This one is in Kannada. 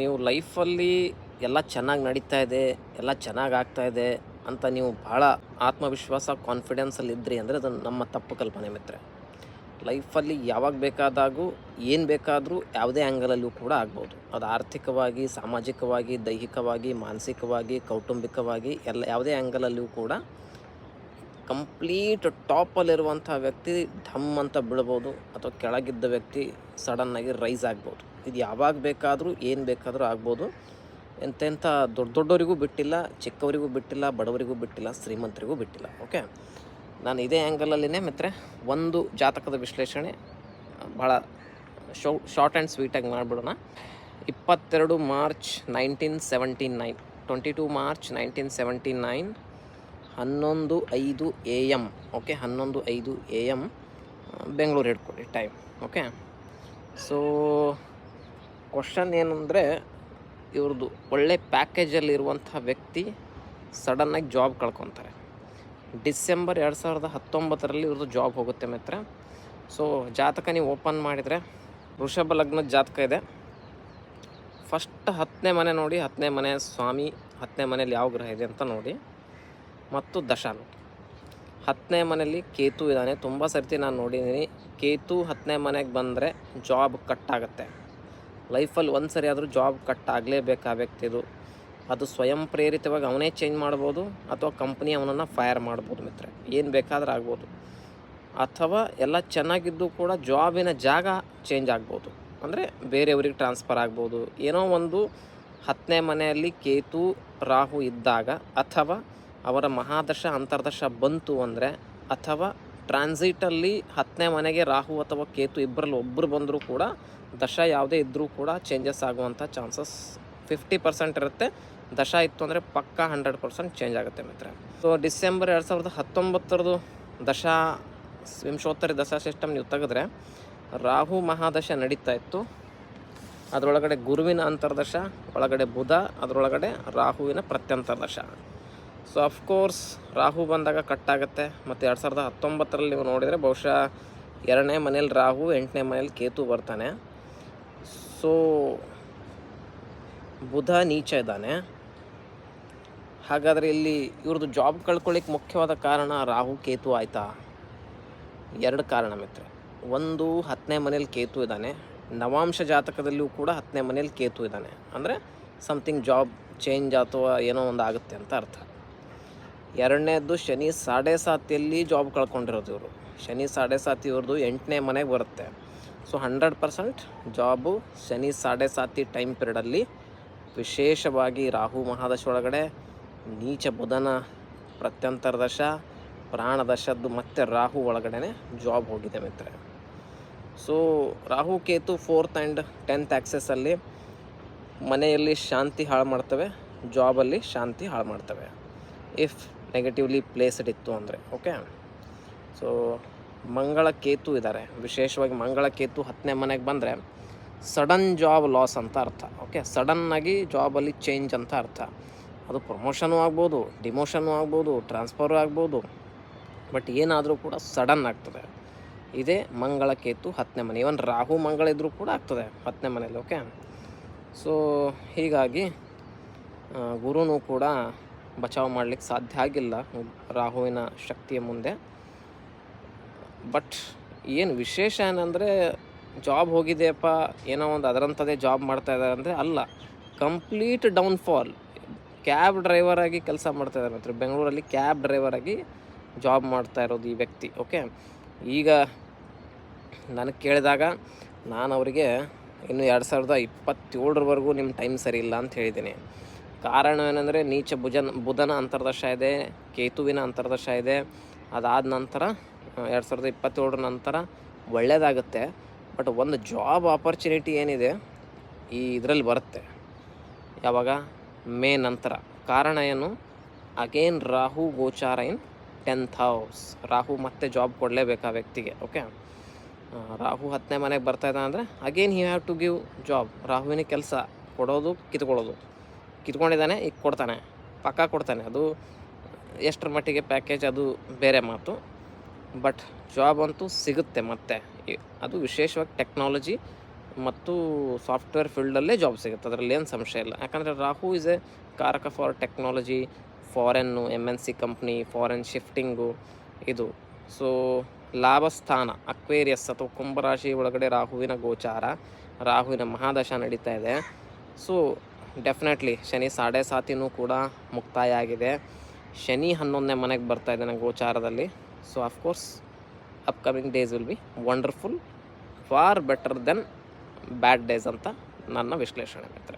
ನೀವು ಲೈಫಲ್ಲಿ ಎಲ್ಲ ಚೆನ್ನಾಗಿ ನಡೀತಾ ಇದೆ, ಎಲ್ಲ ಚೆನ್ನಾಗಿ ಆಗ್ತಾ ಇದೆ ಅಂತ ನೀವು ಭಾಳ ಆತ್ಮವಿಶ್ವಾಸ, ಕಾನ್ಫಿಡೆನ್ಸಲ್ಲಿ ಇದ್ರಿ ಅಂದರೆ ಅದು ನಮ್ಮ ತಪ್ಪು ಕಲ್ಪನೆ ಮಿತ್ರ ಲೈಫಲ್ಲಿ ಯಾವಾಗ ಬೇಕಾದಾಗೂ, ಏನು ಬೇಕಾದರೂ ಯಾವುದೇ ಆ್ಯಂಗಲಲ್ಲೂ ಕೂಡ ಆಗ್ಬೋದು. ಅದು ಆರ್ಥಿಕವಾಗಿ, ಸಾಮಾಜಿಕವಾಗಿ, ದೈಹಿಕವಾಗಿ, ಮಾನಸಿಕವಾಗಿ, ಕೌಟುಂಬಿಕವಾಗಿ, ಎಲ್ಲ ಯಾವುದೇ ಆ್ಯಂಗಲಲ್ಲೂ ಕೂಡ ಕಂಪ್ಲೀಟ್ ಟಾಪಲ್ಲಿರುವಂಥ ವ್ಯಕ್ತಿ ಢಮ್ ಅಂತ ಬೀಳ್ಬೋದು ಅಥವಾ ಕೆಳಗಿದ್ದ ವ್ಯಕ್ತಿ ಸಡನ್ನಾಗಿ ರೈಸ್ ಆಗ್ಬೋದು. ಇದು ಯಾವಾಗ ಬೇಕಾದರೂ, ಏನು ಬೇಕಾದರೂ ಆಗ್ಬೋದು. ಎಂತೆಂಥ ದೊಡ್ಡ ದೊಡ್ಡವರಿಗೂ ಬಿಟ್ಟಿಲ್ಲ, ಚಿಕ್ಕವರಿಗೂ ಬಿಟ್ಟಿಲ್ಲ, ಬಡವರಿಗೂ ಬಿಟ್ಟಿಲ್ಲ, ಶ್ರೀಮಂತರಿಗೂ ಬಿಟ್ಟಿಲ್ಲ, ಓಕೆ? ನಾನು ಇದೇ ಆ್ಯಂಗಲಲ್ಲಿನೇ ಮಿತ್ರೆ, ಒಂದು ಜಾತಕದ ವಿಶ್ಲೇಷಣೆ ಭಾಳ ಶೋ ಶಾರ್ಟ್ ಆ್ಯಂಡ್ ಸ್ವೀಟಾಗಿ ಮಾಡಿಬಿಡೋಣ. ಇಪ್ಪತ್ತೆರಡು March nineteen seventy nine, twenty two March nineteen seventy nine, ಹನ್ನೊಂದು ಐದು ಎ ಎಂ ಓಕೆ? ಹನ್ನೊಂದು ಐದು ಎ ಎಂ ಬೆಂಗಳೂರು ಹಿಡ್ಕೊಳ್ಳಿ ಟೈಮ್ ಓಕೆ? ಸೊ ಕ್ವಶನ್ ಏನಂದರೆ ಇವ್ರದ್ದು ಒಳ್ಳೆ ಪ್ಯಾಕೇಜಲ್ಲಿರುವಂಥ ವ್ಯಕ್ತಿ ಸಡನ್ನಾಗಿ ಜಾಬ್ ಕಳ್ಕೊತಾರೆ. ಡಿಸೆಂಬರ್ ಎರಡು ಸಾವಿರದ ಹತ್ತೊಂಬತ್ತರಲ್ಲಿ ಇವ್ರದ್ದು ಜಾಬ್ ಹೋಗುತ್ತೆ ಮಿತ್ರ ಸೊ ಜಾತಕ ನೀವು ಓಪನ್ ಮಾಡಿದರೆ, ವೃಷಭ ಲಗ್ನದ ಜಾತಕ ಇದೆ. ಫಸ್ಟ್ ಹತ್ತನೇ ಮನೆ ನೋಡಿ, ಹತ್ತನೇ ಮನೆ ಸ್ವಾಮಿ, ಹತ್ತನೇ ಮನೇಲಿ ಯಾವ ಗ್ರಹ ಇದೆ ಅಂತ ನೋಡಿ. ಮತ್ತು ದಶ ನೋಡಿ ಹತ್ತನೇ ಮನೆಯಲ್ಲಿ ಕೇತು ಇದ್ದಾನೆ. ತುಂಬ ಸರ್ತಿ ನಾನು ನೋಡಿದ್ದೀನಿ, ಕೇತು ಹತ್ತನೇ ಮನೆಗೆ ಬಂದರೆ ಜಾಬ್ ಕಟ್ ಆಗುತ್ತೆ. ಲೈಫಲ್ಲಿ ಒಂದು ಸರಿ ಆದರೂ ಜಾಬ್ ಕಟ್ ಆಗಲೇಬೇಕು ಆ ವ್ಯಕ್ತಿದು. ಅದು ಸ್ವಯಂ ಪ್ರೇರಿತವಾಗಿ ಅವನೇ ಚೇಂಜ್ ಮಾಡ್ಬೋದು ಅಥವಾ ಕಂಪ್ನಿ ಅವನನ್ನು ಫೈರ್ ಮಾಡ್ಬೋದು ಮಿತ್ರ ಏನು ಬೇಕಾದ್ರೂ ಆಗ್ಬೋದು. ಅಥವಾ ಎಲ್ಲ ಚೆನ್ನಾಗಿದ್ದು ಕೂಡ ಜಾಬಿನ ಜಾಗ ಚೇಂಜ್ ಆಗ್ಬೋದು. ಅಂದರೆ ಬೇರೆಯವ್ರಿಗೆ ಟ್ರಾನ್ಸ್ಫರ್ ಆಗ್ಬೋದು. ಏನೋ ಒಂದು ಹತ್ತನೇ ಮನೆಯಲ್ಲಿ ಕೇತು, ರಾಹು ಇದ್ದಾಗ ಅಥವಾ ಅವರ ಮಹಾದಶ, ಅಂತರ್ದಶ ಬಂತು ಅಂದರೆ ಅಥವಾ ಟ್ರಾನ್ಸಿಟಲ್ಲಿ ಹತ್ತನೇ ಮನೆಗೆ ರಾಹು ಅಥವಾ ಕೇತು ಇಬ್ಬರಲ್ಲಿ ಒಬ್ಬರು ಬಂದರೂ ಕೂಡ ದಶ ಯಾವುದೇ ಇದ್ದರೂ ಕೂಡ ಚೇಂಜಸ್ ಆಗುವಂಥ ಚಾನ್ಸಸ್ ಫಿಫ್ಟಿ ಪರ್ಸೆಂಟ್ ಇರುತ್ತೆ. ದಶ ಇತ್ತು ಅಂದರೆ ಪಕ್ಕಾ ಹಂಡ್ರೆಡ್ ಪರ್ಸೆಂಟ್ ಚೇಂಜ್ ಆಗುತ್ತೆ ಮಿತ್ರ ಸೊ ಡಿಸೆಂಬರ್ ಎರಡು ಸಾವಿರದ ಹತ್ತೊಂಬತ್ತರದು ದಶ ವಿಂಶೋತ್ತರ ದಶಾ ಸಿಸ್ಟಮ್ ನೀವು ತೆಗೆದ್ರೆ ರಾಹು ಮಹಾದಶ ನಡೀತಾ ಇತ್ತು. ಅದರೊಳಗಡೆ ಗುರುವಿನ ಅಂತರ್ದಶ, ಒಳಗಡೆ ಬುಧ, ಅದರೊಳಗಡೆ ರಾಹುವಿನ ಪ್ರತ್ಯಂತರ್ದಶ. ಸೊ ಅಫ್ಕೋರ್ಸ್ ರಾಹು ಬಂದಾಗ ಕಟ್ಟಾಗುತ್ತೆ ಮತ್ತು ಎರಡು ಸಾವಿರದ ಹತ್ತೊಂಬತ್ತರಲ್ಲಿ ನೀವು ನೋಡಿದರೆ ಬಹುಶಃ ಎರಡನೇ ಮನೇಲಿ ರಾಹು, ಎಂಟನೇ ಮನೇಲಿ ಕೇತು ಬರ್ತಾನೆ. ಸೊ ಬುಧ ನೀಚ ಇದ್ದಾನೆ. ಹಾಗಾದರೆ ಇಲ್ಲಿ ಇವ್ರದ್ದು ಜಾಬ್ ಕಳ್ಕೊಳ್ಳಿಕ್ಕೆ ಮುಖ್ಯವಾದ ಕಾರಣ ರಾಹು, ಕೇತು ಆಯಿತಾ? ಎರಡು ಕಾರಣ ಮಿತ್ರ ಒಂದು, ಹತ್ತನೇ ಮನೇಲಿ ಕೇತು ಇದ್ದಾನೆ. ನವಾಂಶ ಜಾತಕದಲ್ಲಿಯೂ ಕೂಡ ಹತ್ತನೇ ಮನೇಲಿ ಕೇತು ಇದ್ದಾನೆ. ಅಂದರೆ ಸಮಥಿಂಗ್ ಜಾಬ್ ಚೇಂಜ್ ಅಥವಾ ಏನೋ ಒಂದು ಆಗುತ್ತೆ ಅಂತ ಅರ್ಥ. ಎರಡನೇದ್ದು ಶನಿ ಸಾಡೆ ಸಾತಿಯಲ್ಲಿ ಜಾಬ್ ಕಳ್ಕೊಂಡಿರೋದು ಇವರು. ಶನಿ ಸಾಡೆ ಸಾತಿ ಇವ್ರದ್ದು ಎಂಟನೇ ಮನೆಗೆ ಬರುತ್ತೆ. So hundred percent job Shani sade sati time ಪೀರಿಯಡಲ್ಲಿ ವಿಶೇಷವಾಗಿ ರಾಹು ಮಹಾದಶ ಒಳಗಡೆ ನೀಚ ಬುಧನ, ಪ್ರತ್ಯಂತರದಶ, ಪ್ರಾಣದಶದ್ದು ಮತ್ತು ರಾಹು ಒಳಗಡೆ ಜಾಬ್ ಹೋಗಿದೆ ಮಿತ್ರ so Rahu, Ketu fourth and tenth ಆ್ಯಕ್ಸೆಸಲ್ಲಿ ಮನೆಯಲ್ಲಿ ಶಾಂತಿ ಹಾಳು ಮಾಡ್ತವೆ ಜಾಬಲ್ಲಿ ಶಾಂತಿ ಹಾಳು ಮಾಡ್ತವೆ. ಇಫ್ ನೆಗೆಟಿವ್ಲಿ ಪ್ಲೇಸ್ಡ್ ಇತ್ತು ಅಂದರೆ ಓಕೆ ಸೊ ಮಂಗಳ ಕೇತು ಇದ್ದಾರೆ ವಿಶೇಷವಾಗಿ ಮಂಗಳ ಕೇತು ಹತ್ತನೇ ಮನೆಗೆ ಬಂದರೆ ಸಡನ್ ಜಾಬ್ ಲಾಸ್ ಅಂತ ಅರ್ಥ ಓಕೆ ಸಡನ್ನಾಗಿ ಜಾಬಲ್ಲಿ ಚೇಂಜ್ ಅಂತ ಅರ್ಥ. ಅದು ಪ್ರಮೋಷನು ಆಗ್ಬೋದು ಡಿಮೋಷನು ಆಗ್ಬೋದು ಟ್ರಾನ್ಸ್ಫರು ಆಗ್ಬೋದು ಬಟ್ ಏನಾದರೂ ಕೂಡ ಸಡನ್ ಆಗ್ತದೆ. ಇದೇ ಮಂಗಳ ಕೇತು ಹತ್ತನೇ ಮನೆ ಇವನ್ ರಾಹು ಮಂಗಳ ಇದ್ದರೂ ಕೂಡ ಆಗ್ತದೆ ಹತ್ತನೇ ಮನೇಲಿ ಓಕೆ ಸೊ ಹೀಗಾಗಿ ಗುರುನೂ ಕೂಡ ಬಚಾವ್ ಮಾಡಲಿಕ್ಕೆ ಸಾಧ್ಯ ಆಗಿಲ್ಲ ರಾಹುವಿನ ಶಕ್ತಿಯ ಮುಂದೆ. ಬಟ್ ಏನು ವಿಶೇಷ ಏನಂದರೆ ಜಾಬ್ ಹೋಗಿದೆಯಪ್ಪ, ಏನೋ ಒಂದು ಅದರಂಥದ್ದೇ ಜಾಬ್ ಮಾಡ್ತಾ ಇದ್ದಾರೆ ಅಂದರೆ ಅಲ್ಲ, ಕಂಪ್ಲೀಟ್ ಡೌನ್ಫಾಲ್. ಕ್ಯಾಬ್ ಡ್ರೈವರ್ ಆಗಿ ಕೆಲಸ ಮಾಡ್ತಾ ಇದ್ದಾರೆ ಮಾತ್ರ. ಬೆಂಗಳೂರಲ್ಲಿ ಕ್ಯಾಬ್ ಡ್ರೈವರ್ ಆಗಿ ಜಾಬ್ ಮಾಡ್ತಾ ಇರೋದು ಈ ವ್ಯಕ್ತಿ, ಓಕೆ? ಈಗ ನನಗೆ ಕೇಳಿದಾಗ ನಾನು ಅವರಿಗೆ ಇನ್ನು ಎರಡು ಸಾವಿರದ ಇಪ್ಪತ್ತೇಳರವರೆಗೂ ನಿಮ್ಮ ಟೈಮ್ ಸರಿ ಇಲ್ಲ ಅಂತ ಹೇಳಿದ್ದೀನಿ. ಕಾರಣ ಏನಂದರೆ ನೀಚ ಭುಜನ, ಬುಧನ ಅಂತರ್ದಶ ಇದೆ, ಕೇತುವಿನ ಅಂತರ್ದಶ ಇದೆ. ಅದಾದ ನಂತರ ಎರಡು ಸಾವಿರದ ಇಪ್ಪತ್ತೇಳರ ನಂತರ ಒಳ್ಳೆಯದಾಗುತ್ತೆ ಬಟ್ ಒಂದು ಜಾಬ್ ಆಪರ್ಚುನಿಟಿ ಏನಿದೆ, ಈ ಇದರಲ್ಲಿ ಬರುತ್ತೆ. ಯಾವಾಗ? ಮೇ ನಂತರ. ಕಾರಣ ಏನು? ಅಗೇನ್ ರಾಹು ಗೋಚಾರ ಇನ್ ಟೆಂತ್ ಹೌಸ್ ರಾಹು ಮತ್ತೆ ಜಾಬ್ ಕೊಡಲೇಬೇಕು ಆ ವ್ಯಕ್ತಿಗೆ ಓಕೆ ರಾಹು ಹತ್ತನೇ ಮನೆಗೆ ಬರ್ತಾ ಇದ್ದಾನೆ ಅಂದರೆ again you have to give job ರಾಹುವಿನ ಕೆಲಸ, ಕೊಡೋದು, ಕಿತ್ಕೊಳ್ಳೋದು. ಕಿತ್ಕೊಂಡಿದ್ದಾನೆ, ಈಗ ಕೊಡ್ತಾನೆ, ಪಕ್ಕಾ ಕೊಡ್ತಾನೆ. ಅದು ಎಷ್ಟರ ಮಟ್ಟಿಗೆ ಪ್ಯಾಕೇಜ್ ಅದು ಬೇರೆ ಮಾತು. ಬಟ್ ಜಾಬ್ ಅಂತೂ ಸಿಗುತ್ತೆ ಮತ್ತೆ. ಅದು ವಿಶೇಷವಾಗಿ ಟೆಕ್ನಾಲಜಿ ಮತ್ತು ಸಾಫ್ಟ್ವೇರ್ ಫೀಲ್ಡಲ್ಲೇ ಜಾಬ್ ಸಿಗುತ್ತೆ. ಅದರಲ್ಲಿ ಏನು ಸಂಶಯ ಇಲ್ಲ. ಯಾಕಂದರೆ ರಾಹು ಇಸ್ ಎ ಕಾರಕ for technology ಫಾರೆನ್ನು M N C company foreign shifting ಇದು. ಸೊ ಲಾಭಸ್ಥಾನ ಅಕ್ವೇರಿಯಸ್ ಅಥವಾ ಕುಂಭರಾಶಿ ಒಳಗಡೆ ರಾಹುವಿನ ಗೋಚಾರ ರಾಹುವಿನ ಮಹಾದಶ ನಡೀತಾ ಇದೆ. ಸೊ ಡೆಫಿನೆಟ್ಲಿ ಶನಿ ಸಾಡೆ ಸಾತಿನೂ ಕೂಡ ಮುಕ್ತಾಯ ಆಗಿದೆ ಶನಿ ಹನ್ನೊಂದನೇ ಮನೆಗೆ ಬರ್ತಾ ಇದ್ದಾನೆ ಗೋಚಾರದಲ್ಲಿ. So of course upcoming days will be wonderful for better than bad days ಅಂತ ನನ್ನ ವಿಶ್ಲೇಷಣೆ ಮಿತ್ರ